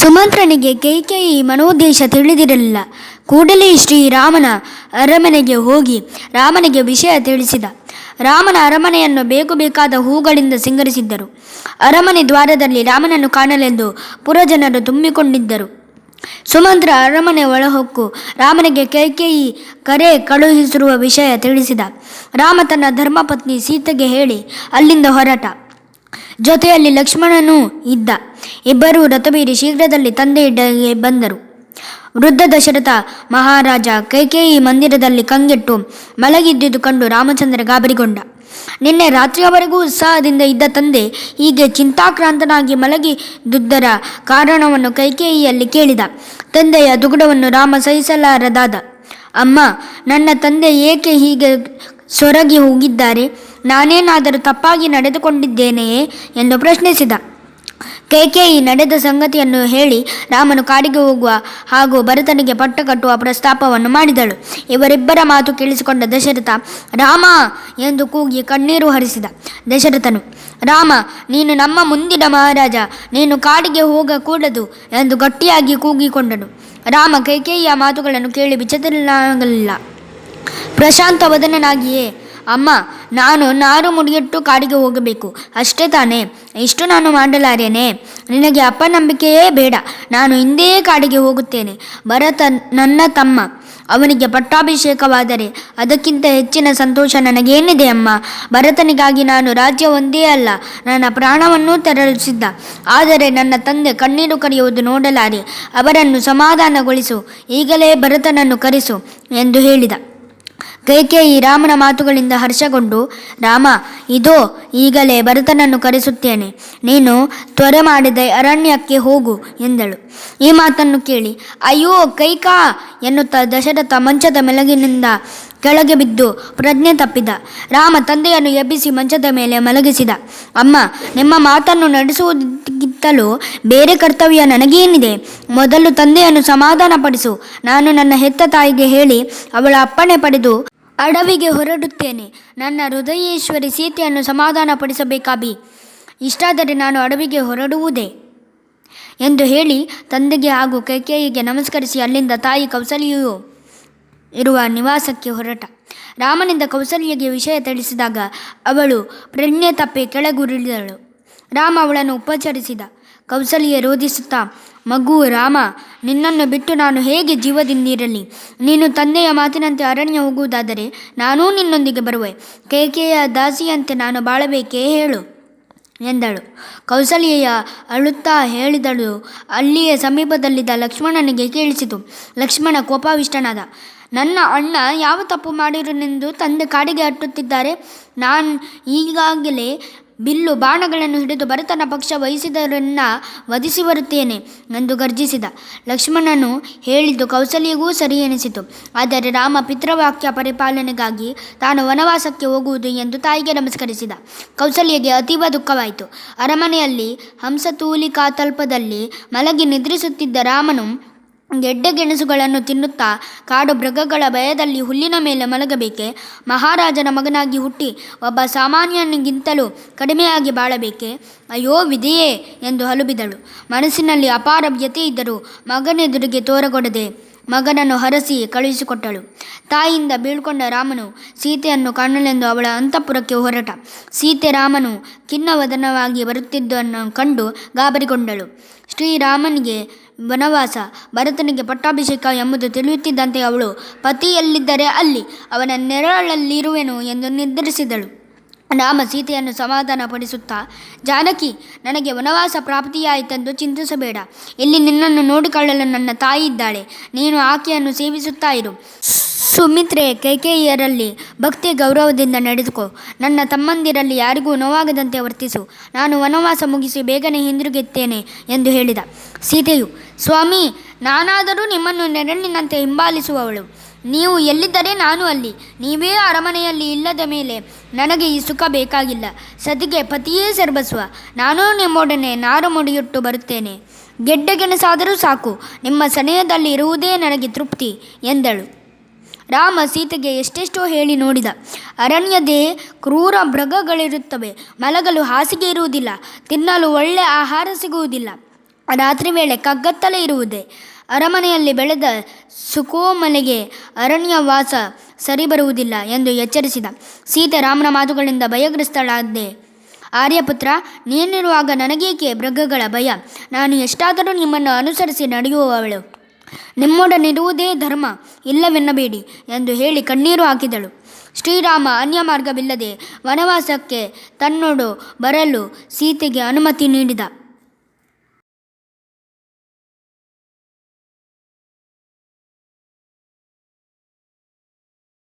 ಸುಮಂತ್ರನಿಗೆ ಕೈಕೇಯಿ ಮನೋದ್ದೇಶ ತಿಳಿದಿರಲಿಲ್ಲ. ಕೂಡಲೇ ಶ್ರೀರಾಮನ ಅರಮನೆಗೆ ಹೋಗಿ ರಾಮನಿಗೆ ವಿಷಯ ತಿಳಿಸಿದ. ರಾಮನ ಅರಮನೆಯನ್ನು ಬೇಕು ಬೇಕಾದ ಹೂಗಳಿಂದ ಸಿಂಗರಿಸಿದ್ದರು. ಅರಮನೆ ದ್ವಾರದಲ್ಲಿ ರಾಮನನ್ನು ಕಾಣಲೆಂದು ಪುರಜನರು ತುಂಬಿಕೊಂಡಿದ್ದರು. ಸುಮಂತ್ರ ಅರಮನೆ ಒಳಹೊಕ್ಕು ರಾಮನಿಗೆ ಕೈಕೇಯಿ ಕರೆ ಕಳುಹಿಸಿರುವ ವಿಷಯ ತಿಳಿಸಿದ. ರಾಮ ತನ್ನ ಧರ್ಮಪತ್ನಿ ಸೀತೆಗೆ ಹೇಳಿ ಅಲ್ಲಿಂದ ಹೊರಟ. ಜೊತೆಯಲ್ಲಿ ಲಕ್ಷ್ಮಣನೂ ಇದ್ದ. ಇಬ್ಬರೂ ರಥಬೀರಿ ಶೀಘ್ರದಲ್ಲಿ ತಂದೆಯಿಡ್ಡಗೆ ಬಂದರು. ವೃದ್ಧ ದಶರಥ ಮಹಾರಾಜ ಕೈಕೇಯಿ ಮಂದಿರದಲ್ಲಿ ಕಂಗೆಟ್ಟು ಮಲಗಿದ್ದುದು ಕಂಡು ರಾಮಚಂದ್ರ ಗಾಬರಿಗೊಂಡ. ನಿನ್ನೆ ರಾತ್ರಿಯವರೆಗೂ ಉತ್ಸಾಹದಿಂದ ಇದ್ದ ತಂದೆ ಹೀಗೆ ಚಿಂತಾಕ್ರಾಂತನಾಗಿ ಮಲಗಿದುದರ ಕಾರಣವನ್ನು ಕೈಕೇಯಿಯಲ್ಲಿ ಕೇಳಿದ. ತಂದೆಯ ದುಗುಡವನ್ನು ರಾಮ ಸಹಿಸಲಾರದಾದ. ಅಮ್ಮ, ನನ್ನ ತಂದೆ ಏಕೆ ಹೀಗೆ ಸೊರಗಿ ಹೋಗಿದ್ದಾರೆ? ನಾನೇನಾದರೂ ತಪ್ಪಾಗಿ ನಡೆದುಕೊಂಡಿದ್ದೇನೆಯೇ ಎಂದು ಪ್ರಶ್ನಿಸಿದ. ಕೈಕೇಯಿ ನಡೆದ ಸಂಗತಿಯನ್ನು ಹೇಳಿ ರಾಮನು ಕಾಡಿಗೆ ಹೋಗುವ ಹಾಗೂ ಭರತನಿಗೆ ಪಟ್ಟ ಕಟ್ಟುವ ಪ್ರಸ್ತಾಪವನ್ನು ಮಾಡಿದಳು. ಇವರಿಬ್ಬರ ಮಾತು ಕೇಳಿಸಿಕೊಂಡ ದಶರಥ, ರಾಮ! ಎಂದು ಕೂಗಿ ಕಣ್ಣೀರು ಹರಿಸಿದ ದಶರಥನು, ರಾಮ, ನೀನು ನಮ್ಮ ಮುಂದಿನ ಮಹಾರಾಜ, ನೀನು ಕಾಡಿಗೆ ಹೋಗಕೂಡದು ಎಂದು ಗಟ್ಟಿಯಾಗಿ ಕೂಗಿಕೊಂಡನು. ರಾಮ ಕೈಕೇಯಿಯ ಮಾತುಗಳನ್ನು ಕೇಳಿ ವಿಚಿತ್ರನಾಗಲಿಲ್ಲ ಪ್ರಶಾಂತ ವದನನಾಗಿಯೇ ಅಮ್ಮ, ನಾನು ನಾರು ಮುಡಿಯಿಟ್ಟು ಕಾಡಿಗೆ ಹೋಗಬೇಕು. ಅಷ್ಟೇ ತಾನೇ. ಇಷ್ಟು ನಾನು ಮಾಡಲಾರೇನೆ. ನಿನಗೆ ಅಪನಂಬಿಕೆಯೇ ಬೇಡ. ನಾನು ಹಿಂದೆಯೇ ಕಾಡಿಗೆ ಹೋಗುತ್ತೇನೆ. ಭರತ ನನ್ನ ತಮ್ಮ. ಅವನಿಗೆ ಪಟ್ಟಾಭಿಷೇಕವಾದರೆ ಅದಕ್ಕಿಂತ ಹೆಚ್ಚಿನ ಸಂತೋಷ ನನಗೇನಿದೆ ಅಮ್ಮ? ಭರತನಿಗಾಗಿ ನಾನು ರಾಜ್ಯ ಒಂದೇ ಅಲ್ಲ. ನನ್ನ ಪ್ರಾಣವನ್ನೂ ತೆರಳಿಸಿದ್ದ. ಆದರೆ ನನ್ನ ತಂದೆ ಕಣ್ಣೀರು ಕರೆಯುವುದು ನೋಡಲಾರೆ. ಅವರನ್ನು ಸಮಾಧಾನಗೊಳಿಸು. ಈಗಲೇ ಭರತನನ್ನು ಕರೆಸು ಎಂದು ಹೇಳಿದ. ಕೈಕೇಯಿ ರಾಮನ ಮಾತುಗಳಿಂದ ಹರ್ಷಗೊಂಡು, ರಾಮ, ಇದೋ, ಈಗಲೇ ಭರತನನ್ನು ಕರೆಸುತ್ತೇನೆ. ನೀನು ತ್ವರೆ ಮಾಡಿದ ಅರಣ್ಯಕ್ಕೆ ಹೋಗು, ಎಂದಳು. ಈ ಮಾತನ್ನು ಕೇಳಿ, ಅಯ್ಯೋ, ಕೈಕಾ! ಎನ್ನುತ್ತಾ ದಶರಥ ಮಂಚದ ಮೆಲಗಿನಿಂದ ಕೆಳಗೆ ಬಿದ್ದು ಪ್ರಜ್ಞೆ ತಪ್ಪಿದ. ರಾಮ ತಂದೆಯನ್ನು ಎಬ್ಬಿಸಿ ಮಂಚದ ಮೇಲೆ ಮಲಗಿಸಿದ. ಅಮ್ಮ, ನಿಮ್ಮ ಮಾತನ್ನು ನಡೆಸುವುದಕ್ಕಿಂತಲೂ ಬೇರೆ ಕರ್ತವ್ಯ ನನಗೇನಿದೆ? ಮೊದಲು ತಂದೆಯನ್ನು ಸಮಾಧಾನಪಡಿಸು. ನಾನು ನನ್ನ ಹೆತ್ತ ತಾಯಿಗೆ ಹೇಳಿ, ಅವಳ ಅಪ್ಪಣೆ ಪಡೆದು ಅಡವಿಗೆ ಹೊರಡುತ್ತೇನೆ. ನನ್ನ ಹೃದಯೇಶ್ವರಿ ಸೀತೆಯನ್ನು ಸಮಾಧಾನಪಡಿಸಬೇಕಾಬಿ ಇಷ್ಟಾದರೆ ನಾನು ಅಡವಿಗೆ ಹೊರಡುವುದೇ? ಎಂದು ಹೇಳಿ ತಂದೆಗೆ ಹಾಗೂ ಕೈಕೇಯಿಗೆ ನಮಸ್ಕರಿಸಿ ಅಲ್ಲಿಂದ ತಾಯಿ ಕೌಸಲ್ಯೆಯು ಇರುವ ನಿವಾಸಕ್ಕೆ ಹೊರಟ. ರಾಮನಿಂದ ಕೌಸಲ್ಯಗೆ ವಿಷಯ ತಿಳಿಸಿದಾಗ ಅವಳು ಪ್ರಜ್ಞೆ ತಪ್ಪಿ ಕೆಳಗುರುಳಿದಳು. ರಾಮ ಅವಳನ್ನು ಉಪಚರಿಸಿದ. ಕೌಸಲ್ಯ ರೋಧಿಸುತ್ತಾ ಮಗು ರಾಮ ನಿನ್ನನ್ನು ಬಿಟ್ಟು ನಾನು ಹೇಗೆ ಜೀವದಿಂದಿರಲಿ? ನೀನು ತಂದೆಯ ಮಾತಿನಂತೆ ಅರಣ್ಯ ಹೋಗುವುದಾದರೆ ನಾನೂ ನಿನ್ನೊಂದಿಗೆ ಬರುವೆ. ಕೇಕೆಯ ದಾಸಿಯಂತೆ ನಾನು ಬಾಳಬೇಕೇ ಹೇಳು ಎಂದಳು. ಕೌಸಲ್ಯೆಯ ಅಳುತ್ತಾ ಹೇಳಿದಳು. ಅಲ್ಲಿಯೇ ಸಮೀಪದಲ್ಲಿದ್ದ ಲಕ್ಷ್ಮಣನಿಗೆ ಕೇಳಿಸಿತು. ಲಕ್ಷ್ಮಣ ಕೋಪಾವಿಷ್ಟನಾದ, ನನ್ನ ಅಣ್ಣ ಯಾವ ತಪ್ಪು ಮಾಡಿರನೆಂದು ತಂದೆ ಕಾಡಿಗೆ ಅಟ್ಟುತ್ತಿದ್ದಾರೆ. ನಾನು ಈಗಾಗಲೇ ಬಿಲ್ಲು ಬಾಣಗಳನ್ನು ಹಿಡಿದು ಭರತನ ಪಕ್ಷ ವಹಿಸಿದರನ್ನ ವಧಿಸಿ ಬರುತ್ತೇನೆ ಎಂದು ಗರ್ಜಿಸಿದ. ಲಕ್ಷ್ಮಣನು ಹೇಳಿದ್ದು ಕೌಸಲ್ಯಗೂ ಸರಿ ಎನಿಸಿತು. ಆದರೆ ರಾಮ ಪಿತೃವಾಕ್ಯ ಪರಿಪಾಲನೆಗಾಗಿ ತಾನು ವನವಾಸಕ್ಕೆ ಹೋಗುವುದು ಎಂದು ತಾಯಿಗೆ ನಮಸ್ಕರಿಸಿದ. ಕೌಸಲ್ಯಗೆ ಅತೀವ ದುಃಖವಾಯಿತು. ಅರಮನೆಯಲ್ಲಿ ಹಂಸತೂಲಿಕಾತಲ್ಪದಲ್ಲಿ ಮಲಗಿ ನಿದ್ರಿಸುತ್ತಿದ್ದ ರಾಮನು ಗೆಡ್ಡೆ ಗೆಣಸುಗಳನ್ನು ತಿನ್ನುತ್ತಾ ಕಾಡು ಮೃಗಗಳ ಭಯದಲ್ಲಿ ಹುಲ್ಲಿನ ಮೇಲೆ ಮಲಗಬೇಕೆ? ಮಹಾರಾಜನ ಮಗನಾಗಿ ಹುಟ್ಟಿ ಒಬ್ಬ ಸಾಮಾನ್ಯನಿಗಿಂತಲೂ ಕಡಿಮೆಯಾಗಿ ಬಾಳಬೇಕೆ? ಅಯ್ಯೋ ವಿದೆಯೇ ಎಂದು ಹಲುಬಿದಳು. ಮನಸ್ಸಿನಲ್ಲಿ ಅಪಾರ ವ್ಯತೆ ಇದ್ದರೂ ಮಗನೆದುರಿಗೆ ತೋರಗೊಡದೆ ಮಗನನ್ನು ಹರಸಿ ಕಳುಹಿಸಿಕೊಟ್ಟಳು. ತಾಯಿಯಿಂದ ಬೀಳ್ಕೊಂಡ ರಾಮನು ಸೀತೆಯನ್ನು ಕಾಣಲೆಂದು ಅವಳ ಅಂತಃಪುರಕ್ಕೆ ಹೊರಟ. ಸೀತೆ ರಾಮನು ಖಿನ್ನವದನವಾಗಿ ಬರುತ್ತಿದ್ದನ್ನು ಕಂಡು ಗಾಬರಿಗೊಂಡಳು. ಶ್ರೀರಾಮನಿಗೆ ವನವಾಸ, ಭರತನಿಗೆ ಪಟ್ಟಾಭಿಷೇಕ ಎಂಬುದು ತಿಳಿಯುತ್ತಿದ್ದಂತೆ ಅವಳು ಪತಿಯಲ್ಲಿದ್ದರೆ ಅಲ್ಲಿ ಅವನ ನೆರಳಲ್ಲಿರುವೆನು ಎಂದು ನಿರ್ಧರಿಸಿದಳು. ರಾಮ ಸೀತೆಯನ್ನು ಸಮಾಧಾನಪಡಿಸುತ್ತಾ, ಜಾನಕಿ, ನನಗೆ ವನವಾಸ ಪ್ರಾಪ್ತಿಯಾಯಿತೆಂದು ಚಿಂತಿಸಬೇಡ. ಇಲ್ಲಿ ನಿನ್ನನ್ನು ನೋಡಿಕೊಳ್ಳಲು ನನ್ನ ತಾಯಿ ಇದ್ದಾಳೆ. ನೀನು ಆಕೆಯನ್ನು ಸೇವಿಸುತ್ತಾ ಇರು. ಸುಮಿತ್ರೆ ಕೈಕೇಯಿಯರಲ್ಲಿ ಭಕ್ತಿ ಗೌರವದಿಂದ ನಡೆದುಕೋ. ನನ್ನ ತಮ್ಮಂದಿರಲ್ಲಿ ಯಾರಿಗೂ ನೋವಾಗದಂತೆ ವರ್ತಿಸು. ನಾನು ವನವಾಸ ಮುಗಿಸಿ ಬೇಗನೆ ಹಿಂದಿರುಗುತ್ತೇನೆ ಎಂದು ಹೇಳಿದ. ಸೀತೆಯು, ಸ್ವಾಮಿ, ನಾನಾದರೂ ನಿಮ್ಮನ್ನು ನೆರಳಿನಂತೆ ಹಿಂಬಾಲಿಸುವವಳು. ನೀವು ಎಲ್ಲಿದ್ದರೆ ನಾನು ಅಲ್ಲಿ. ನೀವೇ ಅರಮನೆಯಲ್ಲಿ ಇಲ್ಲದ ಮೇಲೆ ನನಗೆ ಈ ಸುಖ ಬೇಕಾಗಿಲ್ಲ. ಸತಿಗೆ ಪತಿಯೇ ಸರ್ವಸ್ವ. ನಾನೂ ನಿಮ್ಮೊಡನೆ ನಾರು ಮುಡಿಯುಟ್ಟು ಬರುತ್ತೇನೆ. ಗೆಡ್ಡೆಗೆಣಸಾದರೂ ಸಾಕು. ನಿಮ್ಮ ಸನೆಯದಲ್ಲಿ ಇರುವುದೇ ನನಗೆ ತೃಪ್ತಿ ಎಂದಳು. ರಾಮ ಸೀತೆಗೆ ಎಷ್ಟೆಷ್ಟೋ ಹೇಳಿ ನೋಡಿದ. ಅರಣ್ಯದೇ ಕ್ರೂರ ಮೃಗಗಳಿರುತ್ತವೆ. ಮಲಗಲು ಹಾಸಿಗೆ ಇರುವುದಿಲ್ಲ. ತಿನ್ನಲು ಒಳ್ಳೆ ಆಹಾರ ಸಿಗುವುದಿಲ್ಲ. ರಾತ್ರಿ ವೇಳೆ ಕಗ್ಗತ್ತಲೇ ಇರುವುದೇ. ಅರಮನೆಯಲ್ಲಿ ಬೆಳೆದ ಸುಕೋಮಲೆಗೆ ಅರಣ್ಯವಾಸ ಸರಿ ಬರುವುದಿಲ್ಲ ಎಂದು ಎಚ್ಚರಿಸಿದ. ಸೀತೆ ರಾಮನ ಮಾತುಗಳಿಂದ ಭಯಗ್ರಸ್ತಳಾದ್ದೆ ಆರ್ಯಪುತ್ರ, ನೀನಿರುವಾಗ ನನಗೇಕೆ ಮೃಗಗಳ ಭಯ? ನಾನು ಎಷ್ಟಾದರೂ ನಿಮ್ಮನ್ನು ಅನುಸರಿಸಿ ನಡೆಯುವವಳು. ನಿಮ್ಮೊಡನಿರುವುದೇ ಧರ್ಮ, ಇಲ್ಲವೆನ್ನಬೇಡಿ ಎಂದು ಹೇಳಿ ಕಣ್ಣೀರು ಹಾಕಿದಳು. ಶ್ರೀರಾಮ ಅನ್ಯ ಮಾರ್ಗವಿಲ್ಲದೆ ವನವಾಸಕ್ಕೆ ತನ್ನೊಡು ಬರಲು ಸೀತೆಗೆ ಅನುಮತಿ ನೀಡಿದ.